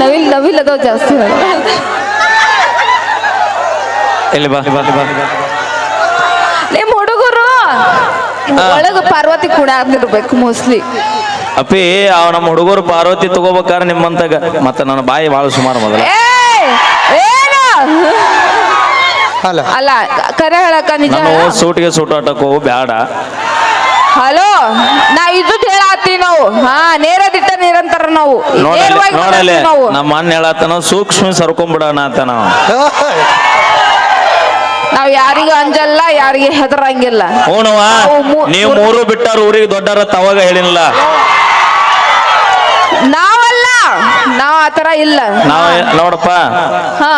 ನವಿಲ್ ನವಿಲ್ ಅದಾವ ಜಾಸ್ತಿ ಇಲ್ಲಿ ಬಾ ಬಾ ಬಾ. ನಿಮ್ ಹುಡುಗರು? ಒಳಗ ಪಾರ್ವತಿ ಕೂಡ ಆಗಿರ್ಬೇಕು ಮೋಸ್ಟ್ಲಿ ಅಪ್ಪಿ ಅವ್ ನಮ್ಮ ಹುಡುಗರು ಪಾರ್ವತಿ ತಗೋಬೇಕಾರ ನಿಮ್ಮಂತಾಗ ಮತ್ತೆ ನನ್ನ ಬಾಯಿ ಭಾಳ ಸುಮಾರು ಮೊದಲ. ಏ ಏನು? ಅಲ್ಲ ಅಲ್ಲ ಕರೆ ಹೇಳಕ್ಕ ನಿಜ ನಾನು ಸೂಟಿಗೆ ಸೂಟ್ ಆಟಕ್ಕೆ ಹೋಗು ಬ್ಯಾಡ. ಹಲೋ ನಾವ್ ಇದ್ದುದ್ ನಾವು. ಹಾ ನೇರ ದಿಟ್ಟ ನಿರಂತರ ನಾವು. ನೋಡಲಿ ನೇರವಾಗಿ ನೋಡಲಿ. ಮಾತಾಡ್ತೀವಿ ನಾವು. ನಮ್ಮ ಅಣ್ಣ ಹೇಳತ್ತನ ಸೂಕ್ಷ್ಮ ಸರ್ಕೊಂಬಿಡೋಣ ಅಂತ ನಾವು. ನಾವ್ ಯಾರಿಗೂ ಅಂಜಲ್ಲ ಯಾರಿಗೆ ಹೆದರಂಗಿಲ್ಲ. ಹೂನವ್ವ ನಾವು ಮೂ- ನೀವು ಮೂರು ಬಿಟ್ಟಾರ ಊರಿಗೆ ದೊಡ್ಡರ ತವಾಗ ಹೇಳಿಲ್ಲ ನಾವಲ್ಲ ನಾವ್ ಆತರ ಇಲ್ಲ. ನಾವ್ ನೋಡಪ್ಪ ಹಾ.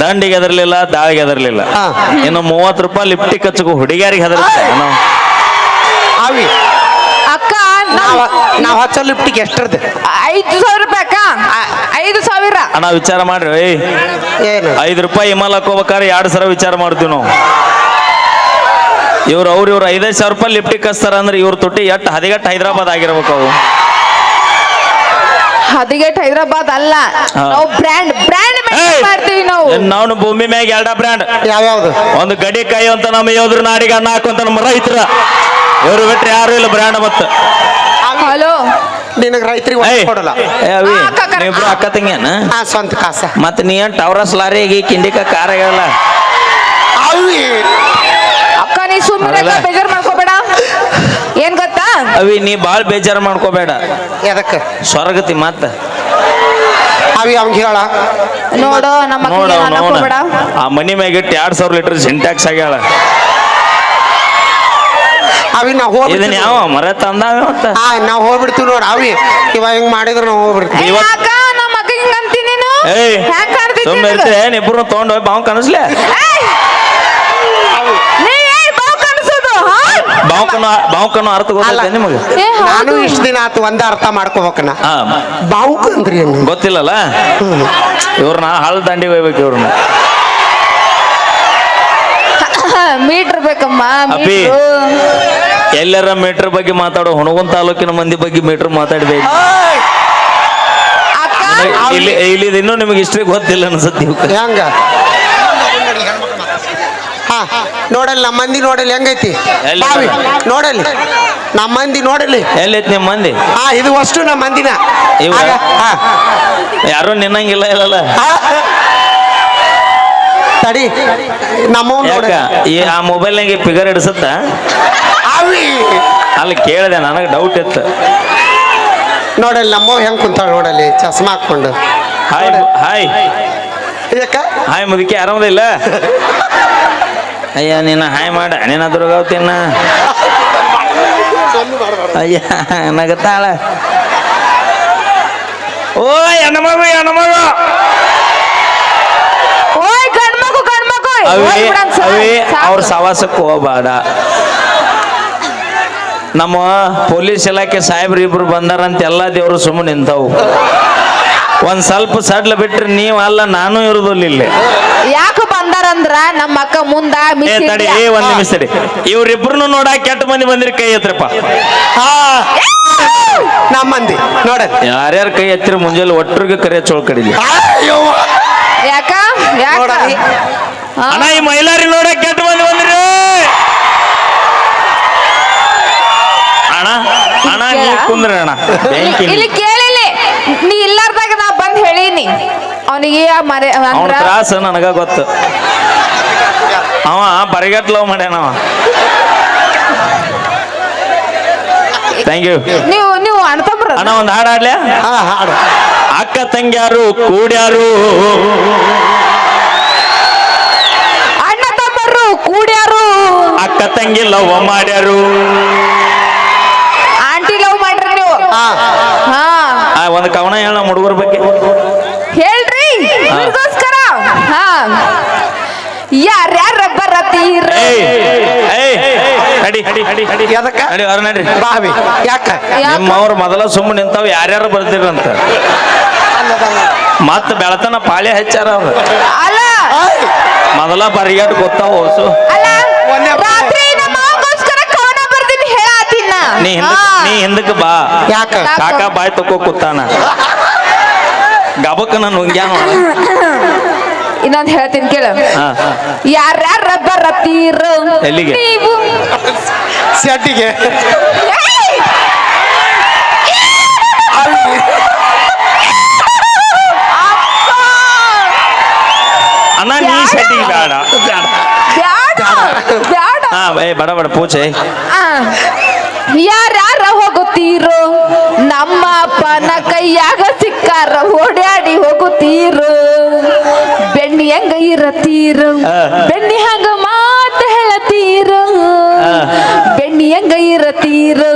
ದಂಡಿಗೆ ಹೆದರ್ಲಿಲ್ಲ ದಾಳಿಗೆ ಹೆದರ್ಲಿಲ್ಲ. ಹಾ. ಇನ್ನು ಮೂವತ್ತು ರೂಪಾಯಿ ಲಿಪ್ಟಿಕ್ ಹಚ್ಚಕು ಹುಡುಗಿಯರಿಗೆ ಹೆದರ್ತಾರೆ ನಾವು ನಾವ್ ನಾವ್ ಹಚ್ಚೋ ಲಿಫ್ಟಿಗೆ ಎಷ್ಟರದ್ದು? ಐದು ಸಾವಿರ ರೂಪಾಯಿ ಅಕ್ಕ ಐದು ಸಾವಿರ. ಅಣ್ಣ ವಿಚಾರ ಮಾಡ್ರಿ ಏಯ್. ಏನು? ಐದು ರೂಪಾಯಿ ಹಿಮಾಲ ಹಾಕೋಬೇಕಾದ್ರೆ ಎರಡು ಸಲ ವಿಚಾರ ಮಾಡ್ತೀವಿ ನಾವು. ಇವ್ರು ಅವ್ರು ಇವ್ರು ಐದೈದು ಸಾವಿರ ರೂಪಾಯಿ ಲಿಫ್ಟಿಗೆ ಕಸ್ತಾರ ಅಂದ್ರೆ ಇವ್ರ ತುಟ್ಟಿ ಎಟ್ಟು ಹದಿಗೆಟ್ಟು ಹೈದರಾಬಾದ್ ಆಗಿರ್ಬೇಕು ಅವು. ಹದಿಗೆಟ್ ಹೈದರಾಬಾದ್ ಅಲ್ಲ. ಹಾ. ನಾವು ಬ್ರ್ಯಾಂಡ್ ಬ್ರ್ಯಾಂಡ್ ಏಯ್! ಮಾಡ್ತೀವಿ ನಾವು. ನಾನು ಭೂಮಿ ಮ್ಯಾಗ ಎರಡ ಬ್ರ್ಯಾಂಡ್ ಯಾವ್ಯಾವ್ದು? ಒಂದು ಗಡಿ ಕೈ ಅಂತ ನಮ್ಮ ಯೋಧರು ನಾಡಿಗೆ ಅನ್ನ ಹಾಕುವಂತ ನಮ್ಮ ರೈತರ. ಇವ್ರು ಬಿಟ್ಟರೆ ಯಾರು ಇಲ್ಲ ಬ್ರ್ಯಾಂಡ್ ಮತ್ತ. ಹಲೋ. ನಿನಗೆ ರೈತರಿಗೆ ಏಯ್, ಒಂದು ಕೊಡಲ್ಲ. ಏ ಅವಿ ಆ, ಅಕ್ಕ, ಅಕ್ಕ. ನೀವಿಬ್ರು ಅಕ್ಕ ತಂಗಿಯನ? ಹಾ ಸ್ವಂತ ಕಾಸ. ಮತ್ತೆ ನೀ ಏನ್ ಟವರಸ್ ಲಾರಿಗೆ ಕಿಂಡಿಕ ಕಾರ ಅವಿ. ಅಕ್ಕ ನೀ ಸುಮ್ಮನೆ ಅಲ್ಲ. ಬೇಜಾರ್ ಮಾಡ್ಕೋಬೇಡ. ಏನ್ ಗೊತ್ತಾ? ಅವಿ ನೀ ಬಾಳ್ ಬೇಜಾರು ಮಾಡ್ಕೋಬೇಡ. ಎದಕ್ಕೆ ಸ್ವರ್ಗತಿ ಮತ್ತ. ಅವಿ ಅವ್ನಿಗೆ ಹೇಳ. ನೋಡು ನಮ್ಮ ನೋಡ ಆ ಮನಿ ಮ್ಯಾಗಿಟ್ಟು ಎರಡ್ ಸಾವಿರ ಲೀಟರ್ ಸಿಂಟ್ಯಾಕ್ಸ್ ಆಗ್ಯಾಳ. ಅವಿ ನಾವು ಇದನ್ನ ಹೋಗ್ಬಿಡ್ತೀವಿ ಯಾವ ಮರ ತಂದಾವ ಮತ್ತ ಹಾ ನಾವು ಹೋಗ್ಬಿಡ್ತೀವಿ ನೋಡ್ ಅವಿ. ಇವ ಹೆಂಗ್ ಮಾಡಿದ್ರೆ ನಾವು ಹೋಗ್ಬಿಡ್ತೀವಿ. ಇವತ್- ಅಕ್ಕ ನಮ್ಮ ಅಕ್ಕ ಹಿಂಗ ಅಂತೀನಿ ನೀನು? ಏಯ್ ಹ್ಯಾಂಗ್ ಕಾಣ್ತಿದ್ದಿ ಸುಮ್ಮನೆ ನಿನಗೆ? ಇರ್ತೀರಿ ಇಬ್ರು ತೊಗೊಂಡು ಹೋಗಿ ಬಾವು ಕನಸ್ಲೆ! ನೀ ಏನ್ ಬಾವು ಕಾಣಿಸೋದು ಹಾ? ಬಾವುಕನು ಬಾವುಕನು ಅರ್ಥ ಗೊತ್ತೈತೆ ನಿಮಗೆ? ಏ, ಹೌದು. ನಾನು ಇಷ್ಟ ದಿನ ಆತು ಒಂದ ಅರ್ಥ ಮಾಡ್ಕೋಬೇಕನ. ಹಾ. ಬಾವುಕ ಅಂದ್ರಿ ಏನು? ಗೊತ್ತಿಲ್ಲಲ್ಲ? ಇವ್ರನ್ನ ಹಳ್ಳ ದಂಡಿ ಹೋಗ್ಬೇಕು ಇವ್ರನ್ನ. ಮೀಟರ್ ಬೇಕಮ್ಮ ಅಪ್ಪಿ. ಮೀಟ್ರು. ಎಲ್ಲರ ಮೀಟರ್ ಬಗ್ಗೆ ಮಾತಾಡೋ ಹುಣಗುನ್ ತಾಲೂಕಿನ ಮಂದಿ ಬಗ್ಗೆ ಮೀಟರ್ ಮಾತಾಡ್ಬೇಕು ಅಕ್ಕ! ಇಲ್ಲಿ ಇಲ್ಲಿ ಇನ್ನೂ ನಿಮಗೆ ಇಷ್ಟೇ ಗೊತ್ತಿಲ್ಲ ಅನ್ಸುತ್ತೆ. ಹೆಂಗ? ಹಾ ನೋಡಲ್ಲಿ ನಮ್ಮ ಮಂದಿ ನೋಡಲಿ ಹೆಂಗೈತಿ? ನೋಡಲಿ ನಮ್ಮ ಮಂದಿ ನೋಡಲಿ ಎಲ್ಲೈತಿ ನಿಮ್ಮ ಮಂದಿ? ಹಾ ಇದು ಅಷ್ಟು ನಮ್ಮ ಮಂದಿನ. ಯಾರು ನಿನ್ನಂಗಿಲ್ಲ ಇಲ್ಲಲ್ಲ? ತಡಿ ನಮ್ಮ ನೋಡ. ಯಾಕ? ಈ ಆ ಮೊಬೈಲ್ನಾಗೆ ಫಿಗರ್ ಹಿಡಿಸುತ್ತ? ಅವಿ ಅಲ್ಲಿ ಕೇಳಿದೆ ನನಗೆ ಡೌಟ್ ಇತ್ತು. ನೋಡಲ್ಲಿ ನಮ್ಮವ್ ಹೆಂಗ್ ಕುಂತಾಳ ನೋಡಲ್ಲಿ ಚಸ್ಮಾ ಹಾಕೊಂಡು ಹಾಯ್ ಹಾಯ್ ಯಾಕ? ಹಾಯ್ ಮುದುಕಿ ಆರಾಮದಿಲ್ಲ ಅಯ್ಯ ನಿನ್ನ ಹಾಯ್ ಮಾಡ ನೀನ ದುರ್ಗಾವತಿನ ಅಯ್ಯ ನಗತ್ತಾಳ ಓ ಹೆಣ್ಮಗು ಹೆಣ್ಮಗು ಓಯ್ ಮಗು ಗಂಡ್ಮಗು ಅವಿ ಅವಿ. ಅವ್ರ ಸವಾಸಕ್ಕೆ ಹೋಗಬೇಡ. ನಮ್ಮ ಪೊಲೀಸ್ ಇಲಾಖೆ ಸಾಹೇಬ್ರು ಇಬ್ರು ಬಂದಾರಂತ ಎಲ್ಲ ದೇವರು ಸುಮ್ಮನೆ ನಿಂತವು. ಒಂದ್ ಸ್ವಲ್ಪ ಸಡ್ಲ ಬಿಟ್ರೆ ನೀವು ಅಲ್ಲ ನಾನು ಇರುದಿಲ್ಲ ಇಲ್ಲಿ. ಯಾಕೆ ಬಂದಾರಂದ್ರ ನಮ್ಮ ಅಕ್ಕ ಮುಂದ ಏ ಮಿಸ್ ತಡಿ ಇಂಡಿಯಾ. ಏ ಒಂದ್ ನಿಮಿಷ ತಡಿ. ಇವ್ರಿಬ್ರು ನೋಡ ಕೆಟ್ಟ ಮಂದಿ ಬಂದಿರಿ ಕೈ ಎತ್ತರಪ್ಪ ಹಾ. ನಮ್ಮ ಮಂದಿ ನೋಡಲ್ಲಿ ಯಾರ್ಯಾರ ಕೈ ಎತ್ತಿರ ಮುಂಜಾನೆ ಒಟ್ಟರಿಗೆ ಕರೆ ಚೋಳ್ ಕಡಿಲಿ. ಅಯ್ಯೋ ಯಾಕ? ಯಾಕ. ಅಣ್ಣ ಈ ಮೈಲಾರಿ ಕುಂದ್ರಿ ಅಣ್ಣ. ಬೆಂಕಿ ಇಲ್ಲಿ- ಇಲ್ಲಿ ನೀ ಇಲ್ಲಾರ್ದಾಗ ನಾ ಬಂದ್ ಹೇಳೀನಿ. ಅವನಿಗೆ ಮರೆ ಅವನ ಅಂದ್ರ ತ್ರಾಸ ನನಗ ಗೊತ್ತು. ಅವ ಬರಿಗಟ್ ಲವ್ ಮಾಡ್ಯಾನವ ಥ್ಯಾಂಕ್ ಯು ನೀವು ನೀವು ಅಣ್ತಂಬ್ರ ಅಣ್ಣ ಒಂದು ಹಾಡು ಆಡ್ಲ್ಯಾ ಹಾ ಹಾಡು. ಅಕ್ಕ ತಂಗ್ಯಾರು ಕೂಡ್ಯಾರು. ಅಣ್ಣ ತಮ್ಮರು ಕೂಡ್ಯಾರು. ಅಕ್ಕ ತಂಗಿ ಲವ್ ಮಾಡ್ಯಾರು ಆಂಟಿ ಲವ್ ಮಾಡ್ರಿ ನೀವು ಹಾ ಹಾ ಆ, ಒಂದು ಕವನ ಹೇಳ ನಮ್ಮ ಹುಡುಗರ ಬಗ್ಗೆ. ಹೇಳ್ರಿ. ಹಾ. ಯಾರ್ಯಾರ ಬರತೀರ? ಬಾವಿ. ಯಾಕ? ನಿಮ್ಮವ್ರ ಮೊದಲ ಸುಮ್ಮನೆ ನಿಂತಾವ ಯಾರ್ಯಾರು ಬರ್ತೀರಂತ. ಮತ್ತ ಬೆಳತನ ಪಾಳೆ ಹಚ್ಚಾರ ಅವ್ರು. ಮೊದಲ ಬರಿಗಾಟ್ ಗೊತ್ತಾವ ಹೊಸು. ಅಲ್ಲ ರಾತ್ರಿ ನಮ್ಮ ನೀ ಹಿಂದಕ್ ನೀ ಹಿಂದಕ್ಕೆ ಬಾ. ಯಾಕ? ಕಾಕ ಬಾಯ್ ತಕೋ ಕೂತಾನ. ಗಬಕ್ಕ ನಾನು ನುಂಗ್ಯಾನ ಇನ್ನೊಂದ್ ಹೇಳ್ತೀನಿ ಕೇಳು. ಹಾ ಯಾರ್ಯಾರ ಬರತೀರೋ ಎಲ್ಲಿಗೆ? ನೀವು ಸೆಟ್ಟಿಗೆ. ಏಯ್! ಅಣ್ಣ ನೀ ಸೆಟ್ಟಿಗೆ ಬೇಡ ಬೇಡ ಬ್ಯಾಡ ಬ್ಯಾಡ. ಹಾ ಏ ಬಡ ಬಡ ಪೂಜೆ. ಆ, ಯಾರ್ಯಾರ ಹೋಗುತ್ತೀರೋ ನಮ್ಮ ಅಪ್ಪನ ಕೈಯಾಗ ಸಿಕ್ಕಾರ ಓಡಾಡಿ ಹೋಗುತ್ತೀರೋ ಬೆಣ್ಣಿ ಹೆಂಗ ಇರತೀರು. ಬೆಣ್ಣಿ ಹಂಗ ಮಾತ ಹೇಳತೀರೋ. ಬೆಣ್ಣಿ ಹೆಂಗ ಇರತೀರು.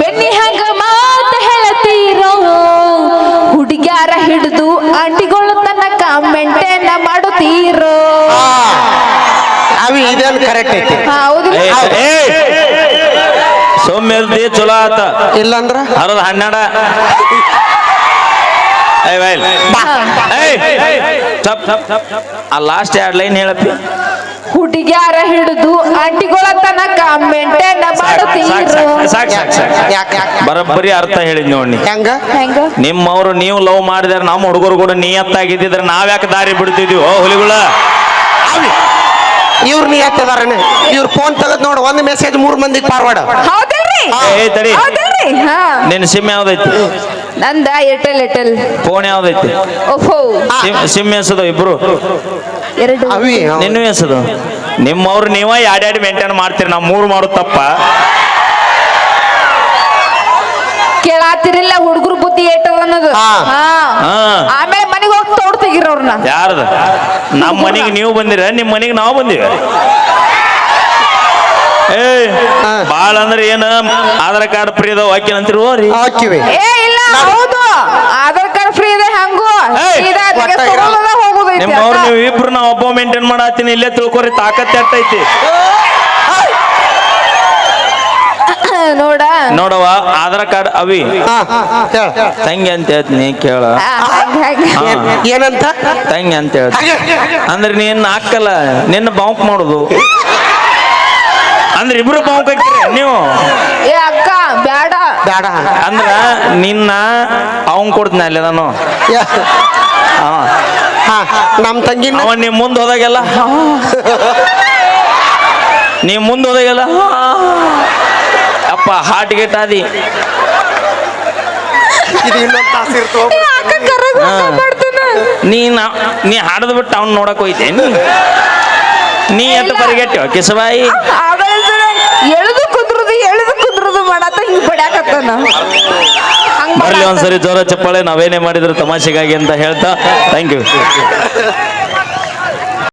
ಬೆಣ್ಣಿ ಹಂಗ ಮಾತ ಹೇಳತೀರೋ ಹುಡುಗ್ಯಾರ ಹಿಡಿದು ಆಂಟಿಗಳು ತನಕ ಮೆಂಟೇನ ಮಾಡುತ್ತೀರ ಅವಿ ಹೌದು ಕರೆಕ್ಟ್ ಐತಿ ಸೌಮ್ಯ ಇರ್ತಿ ಚಲೋ ಆತ. ಇಲ್ಲಂದ್ರ? ಅರದ ಹನ್ನೆರಡ. ಆ ಲಾಸ್ಟ್ ಎರಡು ಲೈನ್ ಹೇಳಪ್ಪಿ. ಹುಡುಗ್ಯಾರ ಹಿಡಿದು ಆಂಟಿಗಳ ತನಕ ಮೆಂಟೇನ ಮಾಡುತ್ತೀರೋ ಬರೋಬ್ಬರಿ ಅರ್ಥ ಹೇಳಿದ್ ನೋಡಿ ಹೆಂಗ? ನಿಮ್ಮವ್ರು ನೀವು ಲವ್ ಮಾಡಿದ್ರೆ ನಮ್ಮ ಹುಡುಗರು ಕೂಡ ನಿಯತ್ತಾಗಿದ್ದಿದ್ರೆ ನಾವ್ಯಾಕೆ ದಾರಿ ಬಿಡ್ತಿದ್ವಿ? ಓ ಹುಲಿಗಳ. ಇವ್ರ ನೀ ಎತ್ತದಾರನೆ ಇವ್ರ ಫೋನ್ ತೆಗೆದ್ ನೋಡು ಒಂದ್ ಮೆಸೇಜ್ ಮೂರ್ ಮಂದಿಗೆ ಫಾರ್ವರ್ಡ್ ಏ ತಡಿ. ಹೌದಿಲ್ರಿ ಹಾ. ನಿನ್ನ ಸಿಮ್ ಯಾವ್ದೈತಿ? ನಂದ ಏರ್ಟೆಲ್ ಏರ್ಟೆಲ್ ಫೋನ್ ಯಾವ್ದೈತಿ? ಓಹೋ ಸಿಮ್ ಸಿಮ್ ಎಸದು ಇಬ್ರು. ಎರಡು. ಅವಿ ನಿನ್ನ ಎಸದು. ನಿಮ್ಮವ್ರು ನೀವ ಎರಡೆರಡು ಮೇಂಟೈನ್ ಮಾಡ್ತೀರಿ ನಾವು ಮೂರು ಮಾಡು ತಪ್ಪ. ಕೇಳಾತಿರಿಲ್ಲ ಹುಡುಗರು ಬುದ್ಧಿ ಏಟದ ಅನ್ನೋದು. ಹಾ. ಹಾ. ಹಾ. ಆಮೇಲೆ ಮನೆಗೆ ಹೋಗಿ ತೋಡ್ ತೆಗಿರೋರ್ನ ಯಾರ್ದ? ನಮ್ಮ ಮನೆಗೆ ನೀವು ಬಂದಿರ ನಿಮ್ಮ ಮನೆಗೆ ನಾವು ಬಂದಿವಿ. ಏ. ಬಾಳ ಅಂದ್ರೆ ಏನ? ಆಧಾರ್ ಕಾರ್ಡ್ ಫ್ರೀ ಅದಾವ ಹಾಕಿ ಅಂತಿರುವ ರೀ? ಹಾಕಿವಿ. ಏ ಇಲ್ಲ ಹೌದು. ಆಧಾರ್ ಕಾರ್ಡ್ ಫ್ರೀ ಇದೆ ಹಂಗು. ಸೀದಾ ನಿಮ್ಮವ್ರು ನೀವು ಇಬ್ರು ನಾ ಒಬ್ಬ ಮೇಂಟೈನ್ ಮಾಡತ್ತೀನಿ ಇಲ್ಲೇ ತಿಳ್ಕೊರಿ ತಾಕತ್ ಎಟ್ಟೈತಿ. ನೋಡ. ನೋಡವ ಆಧಾರ್ ಕಾರ್ಡ್ ಅವಿ. ತಂಗಿ ಅಂತ ಹೇಳ್ತೀನಿ ಕೇಳ. ಆ, ಹಂಗ್ ಹಂಗ್. ಏನಂತ? ತಂಗಿ ಅಂತ ಹೇಳ್ತೀನಿ. ಅಂದ್ರೆ ನೀನ್ ಹಾಕಲ್ಲ ನಿನ್ನ ಬಾಂಪ್ ಮಾಡುದು. ಅಂದ್ರೆ ಇಬ್ರು ಹಾಕಿರಿ ನೀವು? ಏ ಅಕ್ಕ ಬ್ಯಾಡ. ಬೇಡ ಅಂದ್ರ ನಿನ್ನ ಅವನ್ ಕೊಡ್ತೀನಿ ಅಲ್ಲಿ ನಾನು. ಯಾ- ಅವ ಹಾ ನಮ್ ತಂಗಿ ಅವ ನೀ ಮುಂದೆ ಹೋದಾಗೆಲ್ಲ. ನೀ ಮುಂದೆ ಹೋದಾಗೆಲ್ಲ. ಅಪ್ಪ ಹಾರ್ಟ್ ಗೇಟ್ ಆದಿ ಇದು ಇನ್ನೊಂದ್ ತಾಸು ಇರ್ತೋ. ನೀ ಹಾಡದ್ಬಿಟ್ಟು ಹಾಡದ್ ಬಿಟ್ಟು ಅವ್ನ್ ನೋಡಕ್ ಹೋಯ್ತೇನಿ? ನೀ ಎಂತ ಪರಿಗೆಟ್ಟ ಕಿಸಬಾಯಿ? ಮಾಡತ್ತ ಹಿಂಗ್ ಬಡ್ಯಾಕತ್ತಾನ ಹಂಗ್ ಬರ್ಲಿ. ಒಂದ್ಸರಿ ಜೋರ ಚಪ್ಪಾಳೆ ನಾವೇನೇ ಮಾಡಿದ್ರು ತಮಾಷೆಗಾಗಿ ಅಂತ ಹೇಳ್ತಾ ಥ್ಯಾಂಕ್ ಯು